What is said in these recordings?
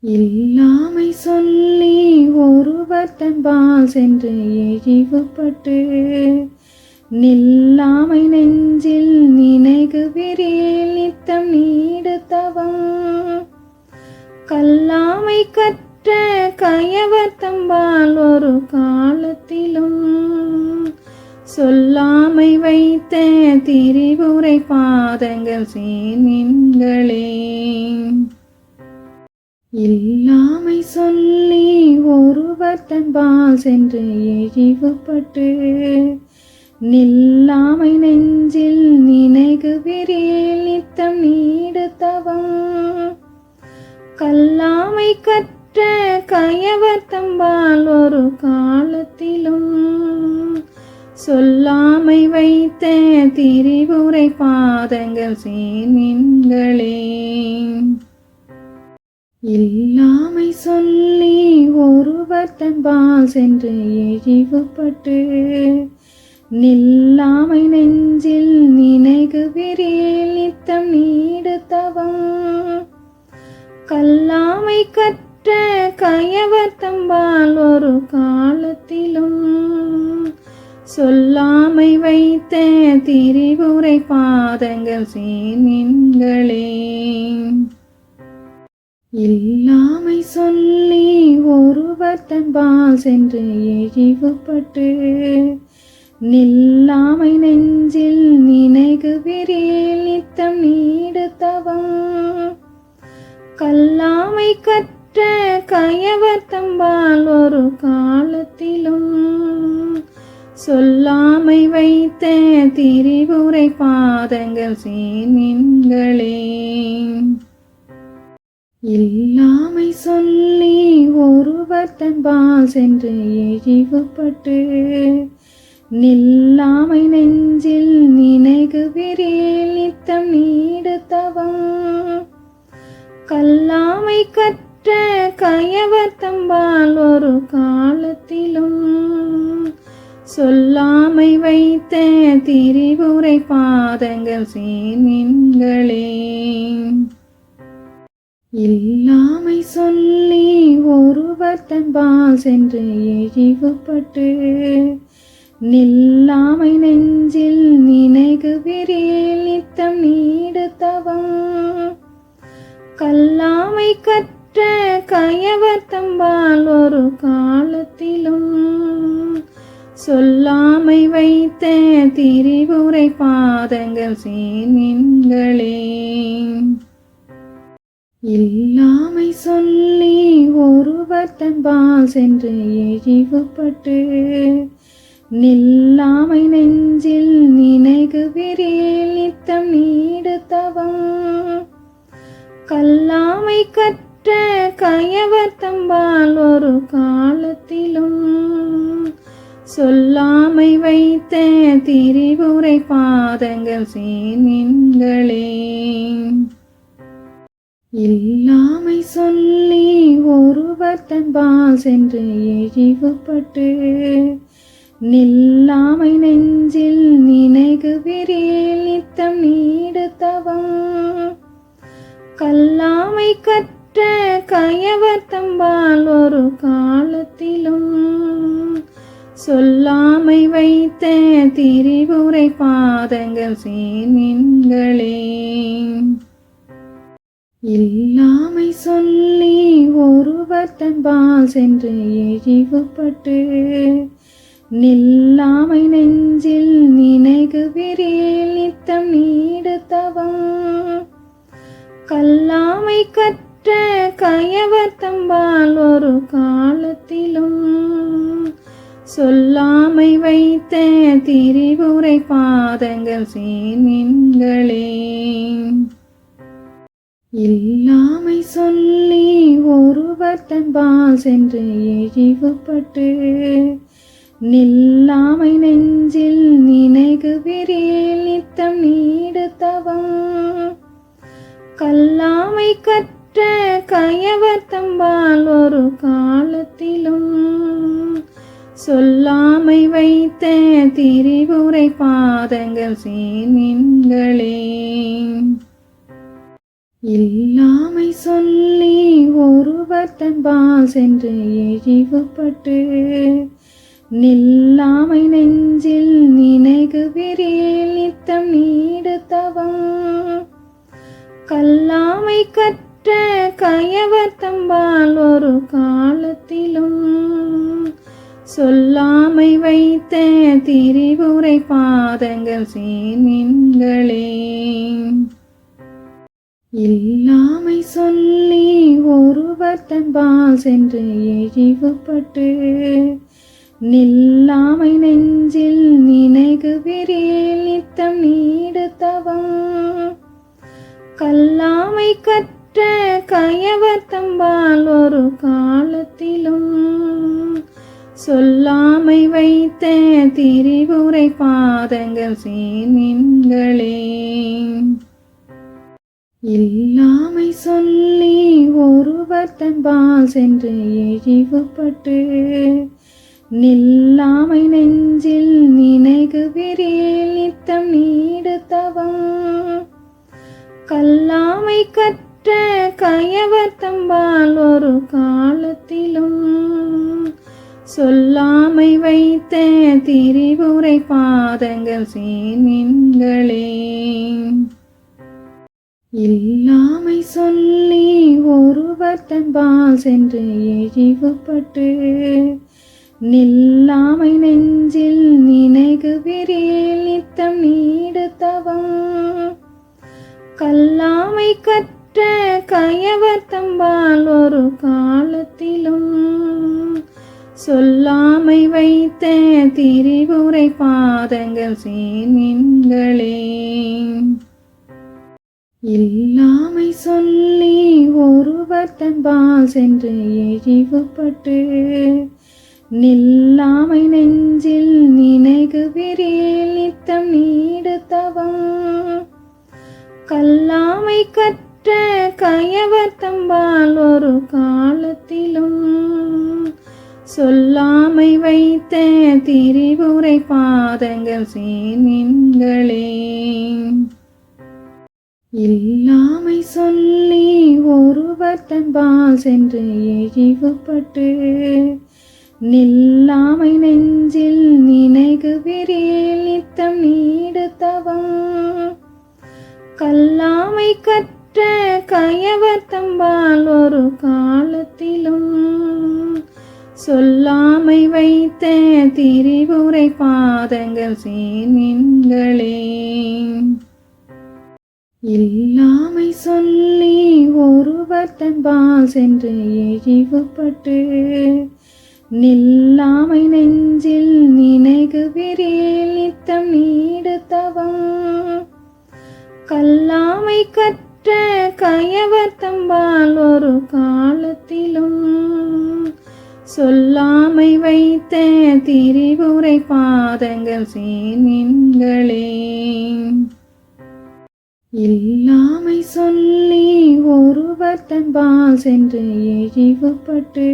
இல்லாமை சொல்லி ஒருவர் தன்பால் சென்று இழிவுபட்டு நில்லாமை நெஞ்சில் நினைகு விரியில் நித்தம் நீடுத்தவம். கல்லாமை கற்ற கயவர் தம்பால் ஒரு காலத்திலும் சொல்லாமை வைத்த திரிபுரை பாதங்கள் சீன்களே இல்லாமை சொல்லி ஒருவர் தன்பால் சென்று இழிவுபட்டு நில்லாமை நெஞ்சில் நினைகு விரியில் நித்தம் நீடுத்தவம். கல்லாமை கற்ற கயவர் தம்பால் ஒரு காலத்திலும் சொல்லாமை வைத்த திரிபுரை பாதங்கள் சீன்களே இல்லாமை சொல்லி ஒருவர் தன்பால் சென்று இழிவுபட்டு நில்லாமை நெஞ்சில் நினைகு விரியில் நித்தம் நீடுத்தவம். கல்லாமை கற்ற கயவர் தம்பால் ஒரு காலத்திலும் சொல்லாமை வைத்த திரிபுரை பாதங்கள் சீன்களே இல்லாமை சொல்லி ஒருவர் தன்பால் சென்று இழிவுபட்டு நில்லாமை நெஞ்சில் நினைகு விரியில் நித்தம் நீடுத்தவம். கல்லாமை கற்ற கயவர் தம்பால் ஒரு காலத்திலும் சொல்லாமை வைத்த திரிபுரை பாதங்கள் சீன்களே இல்லாமை சொல்லி ஒருவர் தன்பால் சென்று இழிவுபட்டு நில்லாமை நெஞ்சில் நினைகு விரியில் நித்தம் நீடுத்தவம். கல்லாமை கற்ற கயவர் தம்பால் ஒரு காலத்திலும் சொல்லாமை வைத்த திரிவுரை பாதங்கள் சீர்மீன்களே இல்லாமை சொல்லி ஒருவர் தன்பால் சென்று இழிவுபட்டு நில்லாமை நெஞ்சில் நினைகு விரியில் நித்தம் நீடுத்தவம். கல்லாமை கற்ற கயவர் தம்பால் ஒரு காலத்திலும் சொல்லாமை வைத்த திரிபுரை பாதங்கள் சேர்மின் இல்லாமை சொல்லி ஒருவர் தன்பால் சென்று இழிவுபட்டு நில்லாமை நெஞ்சில் நினைகு விரியில் நித்தம் நீடுத்தவம். கல்லாமை கற்ற கயவர் தம்பால் ஒரு காலத்திலும் சொல்லாமை வைத்த திரிபுரை பாதங்கள் சீன்களே இல்லாமை சொல்லி ஒருவர் தன்பால் சென்று இழிவுபட்டு நில்லாமை நெஞ்சில் நினைகு விரியில் நித்தம் நீடுத்தவம். கல்லாமை கற்ற கயவர் தம்பால் ஒரு காலத்திலும் சொல்லாமை வைத்த திரிபுரை பாதங்கள் சீன்களே இல்லாமை சொல்லி ஒருவர் தன்பால் சென்று இழிவுபட்டு நில்லாமை நெஞ்சில் நினைகு விரியில் நித்தம் நீடுத்தவம். கல்லாமை கற்ற கயவர் தம்பால் ஒரு காலத்திலும் சொல்லாமை வைத்த திரிபுரை பாதங்கள் சீன்களே இல்லாமை சொல்லி ஒருவர் தன்பால் சென்று இழிவுபட்டு நில்லாமை நெஞ்சில் நினைகு விரியில் நித்தம் நீடுத்தவம். கல்லாமை கற்ற கயவர் தம்பால் ஒரு காலத்திலும் சொல்லாமை வைத்த திரிபுரை பாதங்கள் சீன்களே இல்லாமை சொல்லி ஒருவர் ஒருவர் தன்பால் சென்று இழிவுபட்டு நில்லாமை நெஞ்சில் நினைகு விரியில் நித்தம் நீடுத்தவம். கல்லாமை கற்ற கயவர் தம்பால் ஒரு காலத்திலும் சொல்லாமை வைத்த திரிபுரை பாதங்கள் சீன்களே இல்லாமை சொல்லி ஒருவர் தன்பால் சென்று இழிவுபட்டு நில்லாமை நெஞ்சில் நினைகு விரியில் நித்தம் நீடுத்தவம். கல்லாமை கற்ற கயவர் தம்பால் ஒரு காலத்திலும் சொல்லாமை வைத்த திரிவுரை பாதங்கள் சீன்களே இல்லாமை சொல்லி ஒருவர் தன்பால் சென்று இழிவுபட்டு நில்லாமை நெஞ்சில் நினைகு விரியில் நித்தம் நீடுத்தவம் கல்லாமை கற்ற கயவர் தம்பால் ஒரு காலத்திலும் சொல்லாமை வைத்த திரிவுரை பாதங்கள் சீன்களே இல்லாமை சொல்லி ஒருவர் தன்பால் சென்று இழிவுபட்டு நில்லாமை நெஞ்சில் நினைகு விரியில் நித்தம் நீடுத்தவம். கல்லாமை கற்ற கயவர் தம்பால் ஒரு காலத்திலும் சொல்லாமை வைத்த திரிபுரை பாதங்கள் சீன்களே இல்லாமை சொல்லி ஒருவர் தன்பால் சென்று இழிவுபட்டு நில்லாமை நெஞ்சில் நினைகு விரியில் நித்தம் நீ தன்பால் சென்று இழிவுபட்டு நில்லாமை நெஞ்சில் நினைகு விரியில் நித்தம் நீடுத்தவம். கல்லாமை கற்ற கயவர் தம்பால் ஒரு காலத்திலும் சொல்லாமை வைத்த திரிபுரை பாதங்கள் சீன்களே இல்லாமை சொல்லி ஒருவர் தன்பால் சென்று இழிவுபட்டு நில்லாமை நெஞ்சில் நினைகு விரியில் நித்தம் நீடுத்தவம். கல்லாமை கற்ற கயவர் தம்பால் ஒரு காலத்திலும் சொல்லாமை வைத்த திரிபுரை பாதங்கள் சீன்களே இல்லாமை சொல்லி ஒருவர் தன்பால் சென்று இழிவுபட்டு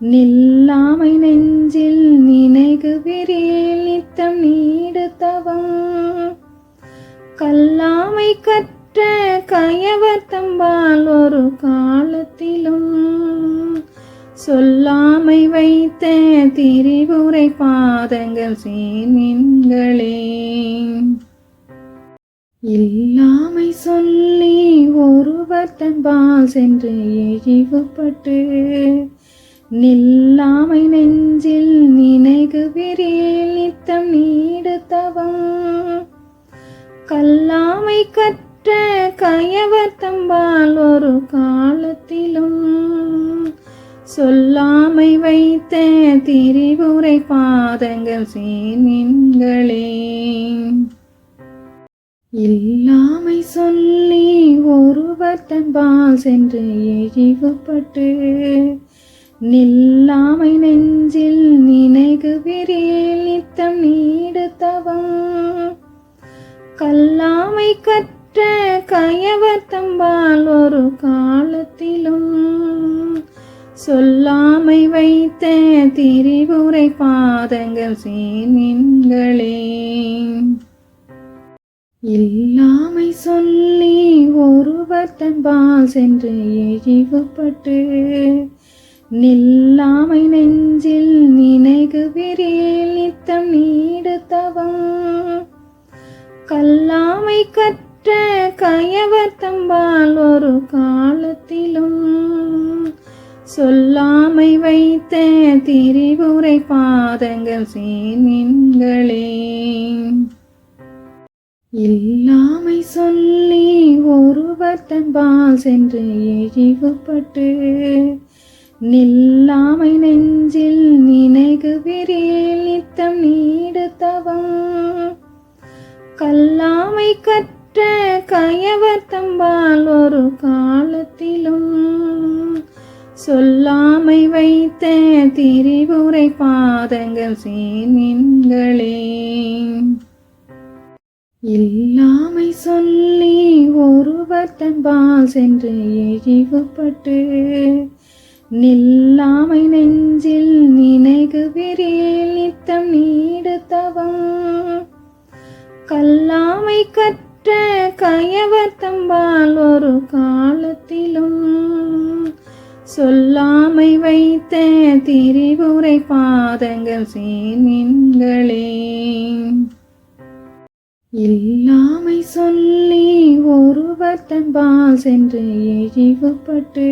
நில்லாமை நெஞ்சில் நினைகு விரியில் நித்தம் நீடுத்தவம். கல்லாமை கற்ற கயவர் தம்பால் ஒரு காலத்திலும் சொல்லாமை வைத்த திரிபுரை பாதங்கள் சீன்களே இல்லாமை சொல்லி ஒருவர் தன்பால் சென்று இழிவுபட்டு நில்லாமை நெஞ்சில் நினைகு விரியில் நித்தம் நீடுத்தவம். கல்லாமை கற்ற கயவர் தம்பால் ஒரு காலத்திலும் சொல்லாமை வைத்த திரிவுரை பாதங்கள் சீன்களே இல்லாமை சொல்லி ஒருவர் தன்பால் சென்று இழிவுபட்டு நில்லாமை நெஞ்சில் நினைகு விரியில் நித்தம் நீடுத்தவம். கல்லாமை கற்ற கயவர் தம்பால் ஒரு காலத்திலும் சொல்லாமை வைத்த திரிபுரை பாதங்கள் சீன்களே ஒருவர்தன்பால் சென்று எழிவப்பட்டு நில்லாமை நெஞ்சில் நீ ஒருவர் தன்பால் சென்று இழிவுபட்டு நில்லாமை நெஞ்சில் நினைகு விரியில் நித்தம் நீடுத்தவம். கல்லாமை கற்ற கயவர் தம்பால் ஒரு காலத்திலும் சொல்லாமை வைத்த திரிபுரை பாதங்கள் சீன்களே இல்லாமை சொல்லி ஒருவர் தன்பால் சென்று இழிவுபட்டு நில்லாமை நெஞ்சில் நினைகு விரியில் நித்தம் நீடுத்தவம். கல்லாமை கற்ற கயவர் தம்பால் ஒரு காலத்திலும் சொல்லாமை வைத்த திரிபுரை பாதங்கள் சீன்களே இல்லாமை சொல்லி ஒருவர் தன்பால் சென்று இழிவுபட்டு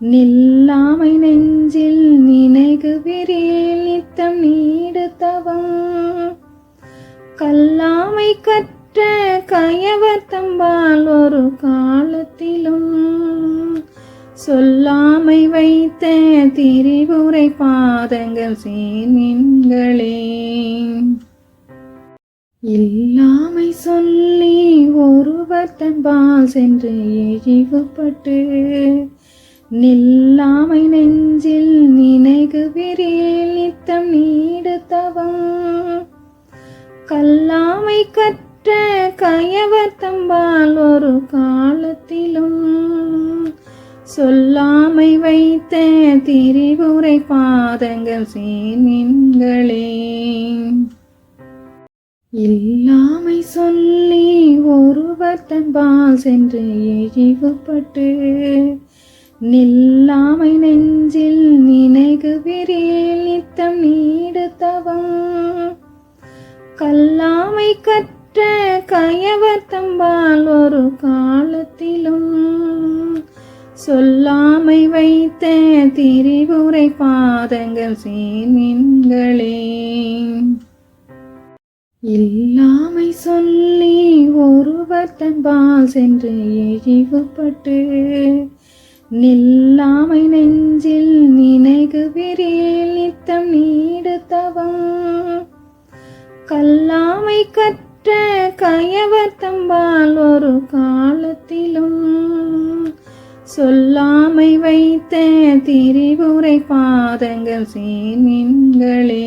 நில்லாமை நெஞ்சில் நினைகு விரியில் நித்தம் நீடுத்தவம் கல்லாமை கற்ற கயவர் தம்பால் ஒரு காலத்திலும் சொல்லாமை வைத்த திரிபுரை பாதங்கள் சீன்களே இல்லாமை சொல்லி ஒருவர் தன்பால் சென்று இழிவுபட்டு நில்லாமை நெஞ்சில் நினைகு விரியில் நித்தம் நீடுத்தவம். கல்லாமை கற்ற கயவர் தம்பால் ஒரு காலத்திலும் சொல்லாமை வைத்த திரிபுரை பாதங்கள் சீன்களே இல்லாமை சொல்லி ஒருவர் தன்பால் சென்று இழிவுபட்டு நில்லாமை நெஞ்சில் நினைகு விரியில் நித்தம் நீடுத்தவம். கல்லாமை கற்ற கயவர் தம்பால் ஒரு காலத்திலும் சொல்லாமை வைத்த திரிவுரை பாதங்கள் சீர்மீன்களே இல்லாமை சொல்லி ஒருவர் தன்பால் சென்று இழிவுபட்டு நில்லாமை நெஞ்சில் நினைகு விரியில் நித்தம் நீடுத்தவம். கல்லாமை கற்ற கயவர் தம்பால் ஒரு காலத்திலும் சொல்லாமை வைத்த திரிபுரை பாதங்கள் சீன்களே